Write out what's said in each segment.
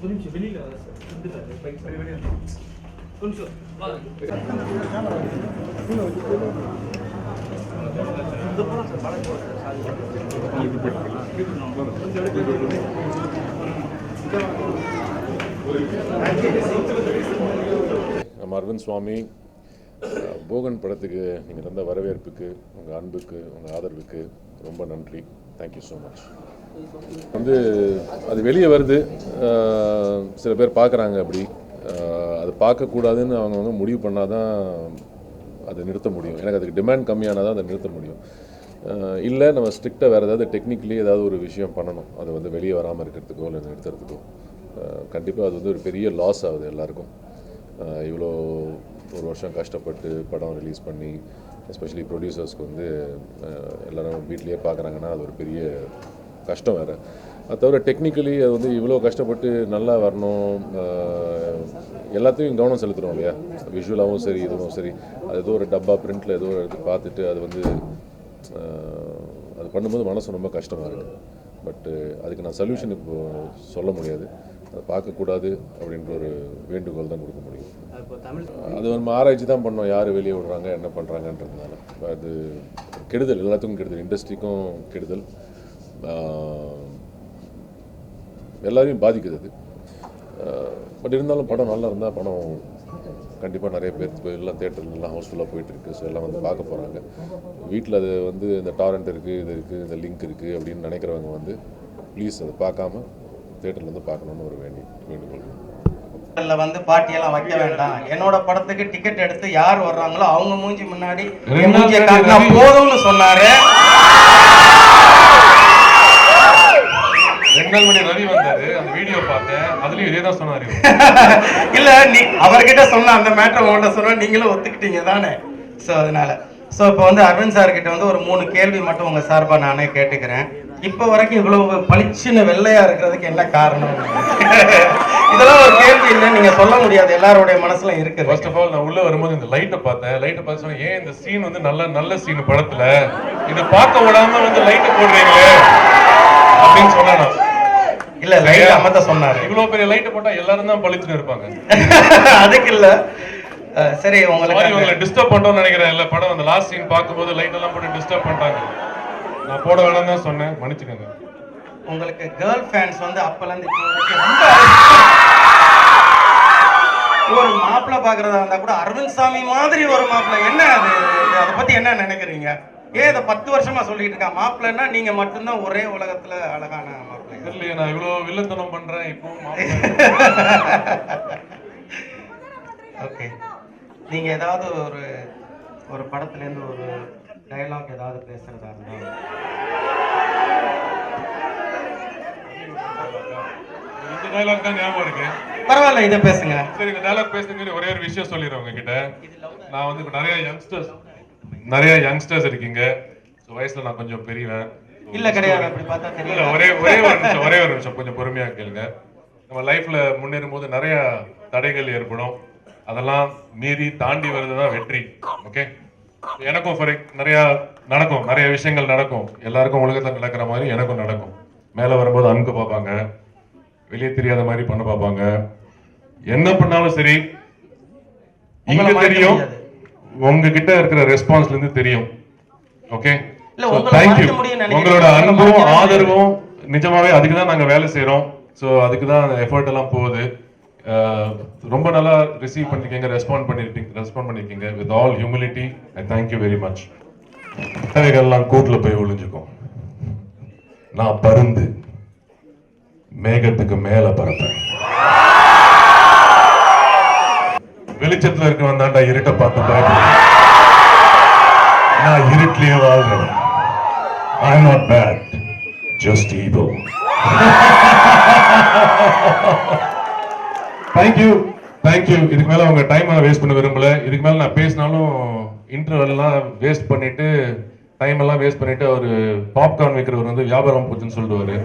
గురించి వెళ్ళి కొంచెం బాగా நம்ம அரவிந்த் சுவாமி போகன் படத்துக்கு நீங்கள் தந்த வரவேற்புக்கு உங்கள் அன்புக்கு உங்கள் ஆதரவுக்கு ரொம்ப நன்றி. தேங்க்யூ ஸோ மச் வந்து அது வெளியே வருது. சில பேர் பார்க்குறாங்க அப்படி. அது பார்க்கக்கூடாதுன்னு அவங்கவுங்க முடிவு பண்ணால் தான் அதை நிறுத்த முடியும். எனக்கு அதுக்கு டிமாண்ட் கம்மியானால் தான் அதை நிறுத்த முடியும். இல்லை நம்ம ஸ்ட்ரிக்டாக வேறு ஏதாவது டெக்னிக்கலி ஏதாவது ஒரு விஷயம் பண்ணணும். அது வந்து வெளியே வராமல் இருக்கிறதுக்கோ இல்லை நிறுத்துறதுக்கோ. கண்டிப்பாக அது வந்து ஒரு பெரிய லாஸ் ஆகுது எல்லாருக்கும். இவ்வளோ ஒரு வருஷம் கஷ்டப்பட்டு படம் ரிலீஸ் பண்ணி எஸ்பெஷலி ப்ரொடியூசர்ஸ்க்கு வந்து எல்லோரும் எல்லாரும் வீட்லேயே பார்க்குறாங்கன்னா அது ஒரு பெரிய கஷ்டம் வேறு. அது தவிர டெக்னிக்கலி அது வந்து இவ்வளோ கஷ்டப்பட்டு நல்லா வரணும். எல்லாத்தையும் கவனம் செலுத்துகிறோம் இல்லையா? விஷுவலாகவும் சரி இதுவும் சரி. அது ஏதோ ஒரு டப்பா பிரிண்டில் ஏதோ ஒரு எடுத்து பார்த்துட்டு அது வந்து அது பண்ணும்போது மனசு ரொம்ப கஷ்டமாக இருக்குது பட்டு அதுக்கு நான் சொல்யூஷன் இப்போ சொல்ல முடியாது. அதை பார்க்கக்கூடாது அப்படின்ற ஒரு வேண்டுகோள் தான் கொடுக்க முடியும். அது நம்ம ஆராய்ச்சி தான் பண்ணோம். யார் வெளியே விடுறாங்க என்ன பண்ணுறாங்கன்றதுனால அது கெடுதல் எல்லாத்துக்கும் கெடுதல் இண்டஸ்ட்ரிக்கும் கெடுதல். எல்லாரையும் பாதிக்குது அது. பட் இருந்தாலும் படம் நல்லா இருந்தால் படம் கண்டிப்பாக நிறைய பேர் இப்போ எல்லாம் தேட்டர்லாம் ஹவுஸ்ஃபுல்லாக போயிட்டுருக்கு. ஸோ எல்லாம் வந்து பார்க்க போகிறாங்க வீட்டில் அது வந்து இந்த டாரண்ட் இருக்குது இது இருக்குது இந்த லிங்க் இருக்குது அப்படின்னு நினைக்கிறவங்க வந்து ப்ளீஸ் அதை பார்க்காம தேட்டரில் வந்து பார்க்கணுன்னு ஒரு வேண்டி வேண்டுகோள். ல வந்து பாட்டியெல்லாம் வைக்க வேண்டாம். என்னோட படத்துக்கு டிக்கெட் எடுத்து யார் வர்றாங்களோ அவங்க மூஞ்சி முன்னாடி மூஞ்சியை காட்டினா போதும்னு சொன்னாரு. ரவி வந்தாரு அந்த வீடியோ பார்த்தேன். அதுலயும் இதே தான் சொன்னாரு இல்ல நீ அவர்கிட்ட சொன்ன அந்த மேட்டர் உங்கள்கிட்ட சொன்னா நீங்களும் ஒத்துக்கிட்டீங்க தானே? ஸோ அதனால. ஸோ இப்போ வந்து அரவிந்த் சார் கிட்ட வந்து ஒரு மூணு கேள்வி மட்டும் உங்க சார்பா நானே கேட்டுக்கிறேன். இப்போ வரைக்கும் இவ்வளவு பளிச்சுன்னு வெள்ளையா இருக்கிறதுக்கு என்ன காரணம்? இதெல்லாம் ஒரு கேள்வி இல்லை நீங்க சொல்ல முடியாது. எல்லாருடைய மனசுல இருக்குது ஃபர்ஸ்ட் ஆஃப் ஆல் நான் உள்ள வரும்போது இந்த லைட்டை பார்த்தேன். லைட்டை பார்த்து சொன்னேன் ஏன் இந்த சீன் வந்து நல்ல நல்ல சீன் படத்துல? இதை பார்க்க விடாம வந்து லைட்டை போடுறீங்களே? அப்படின்னு சொன்னேன். இல்ல லைட் அமத்த சொன்னாரு. இவ்வளவு பெரிய லைட்டை போட்டா எல்லாரும் தான் பளிச்சுன்னு இருப்பாங்க. அதுக்கு இல்ல. சரி சாரி உங்களை உங்களுக்கு டிஸ்டர்ப் பண்ணிட்டோம்னு நினைக்கிறேன். இல்ல படம் அந்த லாஸ்ட் சீன் பார்க்கும்போது லைட் எல்லாம் போட்டு டிஸ்டர்ப் பண்ணிட்டாங்க. நான் போட வேணாம் தான் சொன்னேன். மன்னிச்சுக்கோங்க. உங்களுக்கு கேர்ள் ஃபேன்ஸ் வந்து அப்பல இருந்து ஒரு மாப்பிள்ளை பாக்குறதா இருந்தா கூட அரவிந்த் சாமி மாதிரி ஒரு மாப்பிள்ளை. என்ன அது? அதை பத்தி என்ன நினைக்கிறீங்க? ஏன் இதை பத்து வருஷமா சொல்லிட்டு இருக்கா? மாப்பிள்ளைன்னா நீங்க மட்டும்தான் ஒரே உலகத்துல அழகான தெரியலையே நான் இவ்வளவு வில்லத்தனம் பண்றேன் இப்போ ஓகே. நீங்க ஏதாவது ஒரு ஒரு படத்துல இருந்து ஒரு டயலாக் ஏதாவது பேசுறதா இருந்தா. இந்த டைலாக் தான் ஞாபகம் இருக்கு. பரவாயில்ல இதை பேசுங்க. சரி இந்த டைலாக் பேசுறதுக்கு ஒரே ஒரு விஷயம் சொல்லிடுறேன் உங்ககிட்ட. நான் வந்து இப்ப நிறைய யங்ஸ்டர்ஸ் நிறைய யங்ஸ்டர்ஸ் இருக்கீங்க. ஸோ வயசுல நான் கொஞ்சம் பெரியவன். இல்ல கிடையாது. அப்படி பார்த்தா தெரியல ஒரே ஒரே ஒரு நிமிஷம் ஒரே ஒரு நிமிஷம் கொஞ்சம் பொறுமையா கேளுங்க. நம்ம லைஃப்ல முன்னேறும் போது நிறைய தடைகள் ஏற்படும். அதெல்லாம் மீறி தாண்டி வர்றது தான் வெற்றி. ஓகே எனக்கும் ஃபார் நிறைய நடக்கும். நிறைய விஷயங்கள் நடக்கும். எல்லாருக்கும் உலகத்துல நடக்கிற மாதிரி எனக்கும் நடக்கும். மேல வரும்போது அன்பு பார்ப்பாங்க. வெளியே தெரியாத மாதிரி பண்ண பார்ப்பாங்க. என்ன பண்ணாலும் சரி இங்க தெரியும். உங்ககிட்ட இருக்கிற ரெஸ்பான்ஸ்ல இருந்து தெரியும். ஓகே இல்ல, நினைக்கிறேன். உங்களோட உங்களை அன்பும். ஆதரவும் நிஜமாவே அதுக்கு தான் நாங்க வேலை செய்றோம். ஸோ அதுக்கு தான் எஃபர்ட் எல்லாம் போகுது. ரொம்ப நல்லா ரிசீவ் பண்ணிருக்கீங்க ரெஸ்பாண்ட் பண்ணிருக்கீங்க ரெஸ்பாண்ட் பண்ணிருக்கீங்க. With all humility I thank you very much பறவைகள்லாம் கூட்டுல போய் ஒளிஞ்சுக்கும். நான் பருந்து மேகத்துக்கு மேல பறப்பேன். வெளிச்சத்துல இருக்கவன் தாண்டா இருட்ட பார்த்து நான் இருட்டிலேயே வாழ்றேன் I'm not bad, just evil. Thank you thank you இதுக்கு மேலே உங்கள் டைமை வேஸ்ட் பண்ண விரும்பல. இதுக்கு மேல நான் பேசினாலும் இன்டர்வெல்லாம் வேஸ்ட் பண்ணிட்டு டைம் எல்லாம் வேஸ்ட் பண்ணிட்டு அவர் பாப்கார்ன் வைக்கிறவர் வந்து வியாபாரம் போச்சுன்னு சொல்லுவாரு.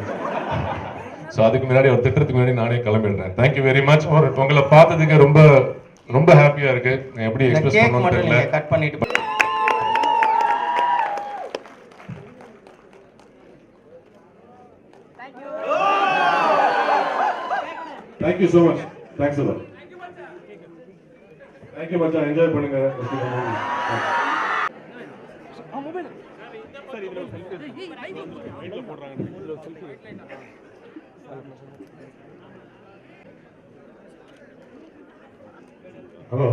ஸோ அதுக்கு முன்னாடி ஒரு திட்டத்துக்கு முன்னாடி நானே கிளம்பிடுறேன். தேங்க் யூ வெரி மச் உங்களை பார்த்ததுக்கு ரொம்ப ரொம்ப ஹாப்பியாக இருக்குது எப்படி எக்ஸ்பிரஸ் பண்ணுவோம் கட் பண்ணிட்டு thank you so much thanks sir thank you மச்சான். என்ஜாய் பண்ணுங்க. ஹலோ